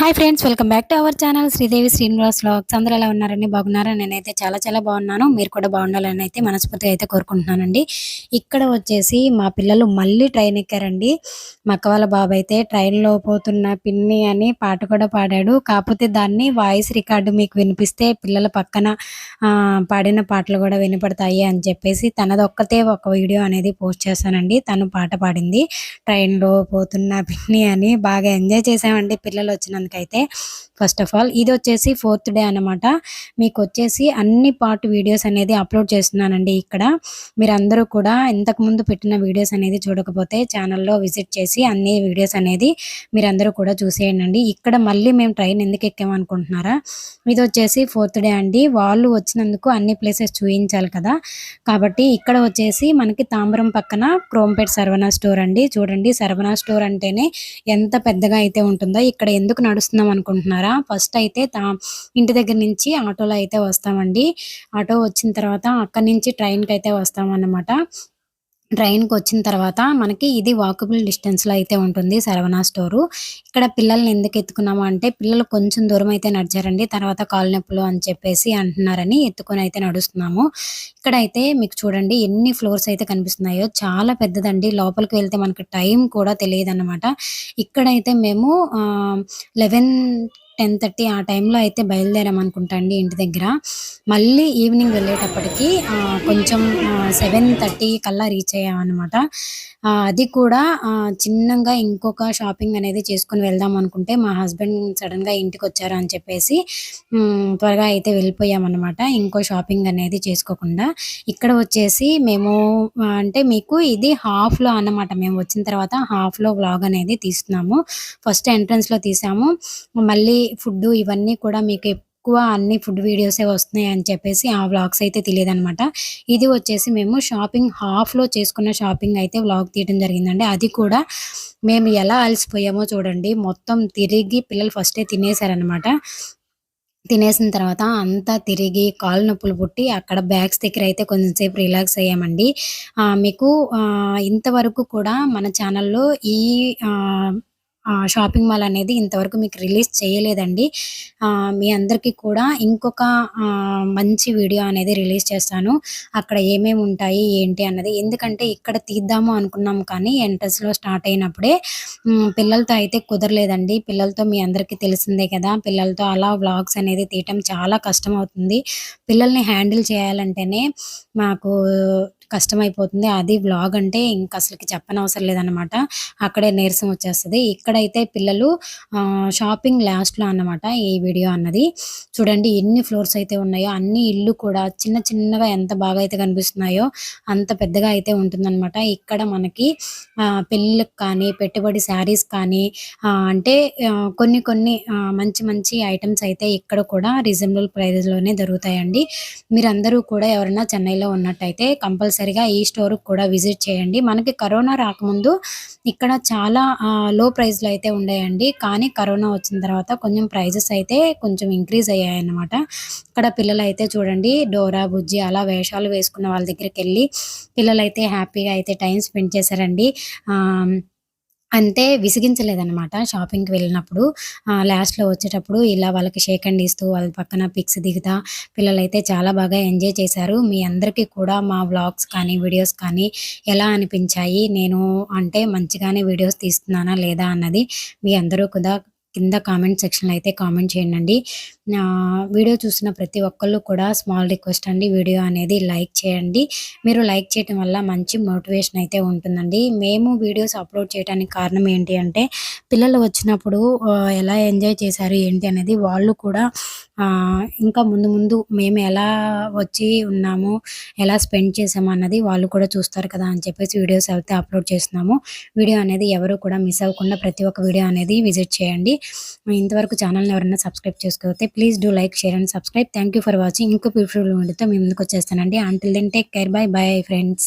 Hi friends welcome back to our channel Sridevi Srinivas vlogs అందరూ ఎలా ఉన్నారండి? బాగున్నారా? నేనైతే చాలా చాలా బాగున్నాను. మీరు కూడా బాగుండాలని అయితే మనస్ఫూర్తిగా అయితే కోరుకుంటున్నానండి. ఇక్కడ వచ్చేసి మా పిల్లలు మళ్ళీ ట్రైన్ ఎక్కారండి. మా అక్క వాళ్ళ బాబు అయితే ట్రైన్లో పోతున్న పిన్ని అని పాట కూడా పాడాడు. కాకపోతే దాన్ని వాయిస్ రికార్డు మీకు వినిపిస్తే పిల్లల పక్కన పాడిన పాటలు కూడా వినపడతాయి అని చెప్పేసి తనదొక్కతే ఒక వీడియో అనేది పోస్ట్ చేశానండి. తను పాట పాడింది. ట్రైన్లో పోతున్న పిన్ని అని బాగా ఎంజాయ్ చేసామండి పిల్లలు వచ్చిన అయితే ఫస్ట్ ఆఫ్ ఆల్ ఇది వచ్చేసి ఫోర్త్ డే అనమాట మీకు వచ్చేసి అన్ని పార్ట్ వీడియోస్ అనేది అప్లోడ్ చేస్తున్నానండి ఇక్కడ. మీరు అందరూ కూడా ఇంతకుముందు పెట్టిన వీడియోస్ అనేది చూడకపోతే ఛానల్లో విజిట్ చేసి అన్ని వీడియోస్ అనేది మీరందరూ కూడా చూసేయండి ఇక్కడ మళ్ళీ మేము ట్రైన్ ఎందుకు ఎక్కామనుకుంటున్నారా ఇది వచ్చేసి ఫోర్త్ డే అండి. వాళ్ళు వచ్చినందుకు అన్ని ప్లేసెస్ చూపించాలి కదా. కాబట్టి ఇక్కడ వచ్చేసి మనకి తాంబరం పక్కన క్రోంపేట్ సర్వనా స్టోర్ అండి. చూడండి సర్వనా స్టోర్ అంటేనే ఎంత పెద్దగా అయితే ఉంటుందో ఇక్కడ ఎందుకు నడుస్తున్నాం అనుకుంటున్నారా? ఫస్ట్ అయితే తా ఇంటి దగ్గర నుంచి ఆటోలో అయితే వస్తామండి. ఆటో వచ్చిన తర్వాత అక్కడి నుంచి ట్రైన్కి అయితే వస్తామన్నమాట. ట్రైన్కి వచ్చిన తర్వాత మనకి ఇది వాకబుల్ డిస్టెన్స్లో అయితే ఉంటుంది సరవణ స్టోరు. ఇక్కడ పిల్లల్ని ఎందుకు ఎత్తుకున్నాము అంటే పిల్లలు కొంచెం దూరం అయితే నడిచారండి తర్వాత కాలు నొప్పులు అని చెప్పేసి అంటున్నారని ఎత్తుకొని అయితే నడుస్తున్నాము. ఇక్కడ అయితే మీకు చూడండి ఎన్ని ఫ్లోర్స్ అయితే కనిపిస్తున్నాయో చాలా పెద్దదండి. లోపలికి వెళ్తే మనకి టైం కూడా తెలియదు అనమాట ఇక్కడైతే మేము లెవెన్ టెన్ థర్టీ ఆ టైంలో అయితే బయలుదేరాం అనుకుంటా అండి ఇంటి దగ్గర. మళ్ళీ ఈవినింగ్ వెళ్ళేటప్పటికి కొంచెం సెవెన్ థర్టీ కల్లా రీచ్ అయ్యామన్నమాట అనమాట అది కూడా చిన్నగా ఇంకొక షాపింగ్ అనేది చేసుకుని వెళ్దాం అనుకుంటే మా హస్బెండ్ సడన్గా ఇంటికి వచ్చారు అని చెప్పేసి త్వరగా అయితే వెళ్ళిపోయామన్నమాట ఇంకో షాపింగ్ అనేది చేసుకోకుండా. ఇక్కడ వచ్చేసి మేము అంటే మీకు ఇది హాఫ్లో అన్నమాట. మేము వచ్చిన తర్వాత హాఫ్లో వ్లాగ్ అనేది తీస్తున్నాము. ఫస్ట్ ఎంట్రన్స్లో తీసాము. మళ్ళీ ఫుడ్ ఇవన్నీ కూడా మీకు ఎక్కువ అన్ని ఫుడ్ వీడియోసే వస్తున్నాయి అని చెప్పేసి ఆ వ్లాగ్స్ అయితే తెలియదు అనమాట ఇది వచ్చేసి మేము షాపింగ్ హాఫ్లో చేసుకున్న షాపింగ్ అయితే వ్లాగ్ తీయడం జరిగిందండి. అది కూడా మేము ఎలా అలసిపోయామో చూడండి. మొత్తం తిరిగి పిల్లలు ఫస్టే తినేసారనమాట. తినేసిన తర్వాత అంతా తిరిగి కాలు నొప్పులు పుట్టి అక్కడ బ్యాగ్స్ దగ్గర అయితే కొంచెంసేపు రిలాక్స్ అయ్యామండి. మీకు ఇంతవరకు కూడా మన ఛానల్లో ఈ షాపింగ్ మాల్ అనేది ఇంతవరకు మీకు రిలీజ్ చేయలేదండి. మీ అందరికీ కూడా ఇంకొక మంచి వీడియో అనేది రిలీజ్ చేస్తాను. అక్కడ ఏమేమి ఉంటాయి ఏంటి అన్నది. ఎందుకంటే ఇక్కడ తీద్దాము అనుకున్నాం కానీ ఎంట్రన్స్లో స్టార్ట్ అయినప్పుడే పిల్లలతో అయితే కుదరలేదండి. పిల్లలతో మీ అందరికీ తెలిసిందే కదా. పిల్లలతో అలా వ్లాగ్స్ అనేది తీయటం చాలా కష్టం అవుతుంది. పిల్లల్ని హ్యాండిల్ చేయాలంటేనే మాకు కష్టమైపోతుంది. అది వ్లాగ్ అంటే ఇంకా అసలుకి చెప్పనవసరం లేదనమాట అక్కడే నీరసం వచ్చేస్తుంది. ఇక్కడైతే పిల్లలు షాపింగ్ లాస్ట్లో అన్నమాట ఈ వీడియో అన్నది. చూడండి ఎన్ని ఫ్లోర్స్ అయితే ఉన్నాయో అన్ని ఇల్లు కూడా చిన్న చిన్నగా ఎంత బాగా అయితే కనిపిస్తున్నాయో అంత పెద్దగా అయితే ఉంటుందన్నమాట. ఇక్కడ మనకి పెళ్ళిళ్ళకి కానీ పెట్టుబడి శారీస్ కానీ అంటే కొన్ని కొన్ని మంచి మంచి ఐటమ్స్ అయితే ఇక్కడ కూడా రీజనబుల్ ప్రైజెస్లోనే దొరుకుతాయండి. మీరందరూ కూడా ఎవరైనా చెన్నైలో ఉన్నట్టయితే కంపల్సరీ తప్పనిసరిగా ఈ స్టోర్ కూడా విజిట్ చేయండి. మనకి కరోనా రాకముందు ఇక్కడ చాలా లో ప్రైస్లో అయితే ఉండేయండి. కానీ కరోనా వచ్చిన తర్వాత కొంచెం ప్రైజెస్ అయితే కొంచెం ఇంక్రీజ్ అయ్యాయి అన్నమాట ఇక్కడ పిల్లలు అయితే చూడండి డోరా బుజ్జి అలా వేషాలు వేసుకున్న వాళ్ళ దగ్గరికి వెళ్ళి పిల్లలు అయితే హ్యాపీగా అయితే టైం స్పెండ్ చేశారండి. అంతే విసిగించలేదనమాట షాపింగ్కి వెళ్ళినప్పుడు. లాస్ట్లో వచ్చేటప్పుడు ఇలా వాళ్ళకి షేక్ అండ్ ఇస్తూ వాళ్ళ పక్కన పిక్స్ దిగుతా. పిల్లలైతే చాలా బాగా ఎంజాయ్ చేశారు. మీ అందరికీ కూడా మా వ్లాగ్స్ కానీ వీడియోస్ కానీ ఎలా అనిపించాయి? నేను అంటే మంచిగానే వీడియోస్ తీస్తున్నానా లేదా అన్నది మీ అందరూ కూడా కింద కామెంట్ సెక్షన్లో అయితే కామెంట్ చేయండి. వీడియో చూసిన ప్రతి ఒక్కళ్ళు కూడా స్మాల్ రిక్వెస్ట్ అండి. వీడియో అనేది లైక్ చేయండి. మీరు లైక్ చేయటం వల్ల మంచి మోటివేషన్ అయితే ఉంటుందండి. మేము వీడియోస్ అప్లోడ్ చేయడానికి కారణం ఏంటి అంటే పిల్లలు వచ్చినప్పుడు ఎలా ఎంజాయ్ చేశారు ఏంటి అనేది వాళ్ళు కూడా ఇంకా ముందు ముందు మేము ఎలా వచ్చి ఉన్నాము ఎలా స్పెండ్ చేసాము అన్నది వాళ్ళు కూడా చూస్తారు కదా అని చెప్పేసి వీడియోస్ అయితే అప్లోడ్ చేస్తున్నాము. వీడియో అనేది ఎవరు కూడా మిస్ అవ్వకుండా ప్రతి ఒక్క వీడియో అనేది విజిట్ చేయండి. ఇంతవరకు ఛానల్ని ఎవరైనా subscribe చేసుకోతే please do like share and subscribe. Thank for watching. ఇంకో బ్యూటిఫుల్ వీడియోతో మేము ముందుకు వచ్చేస్తానండి. Until then take care bye bye friends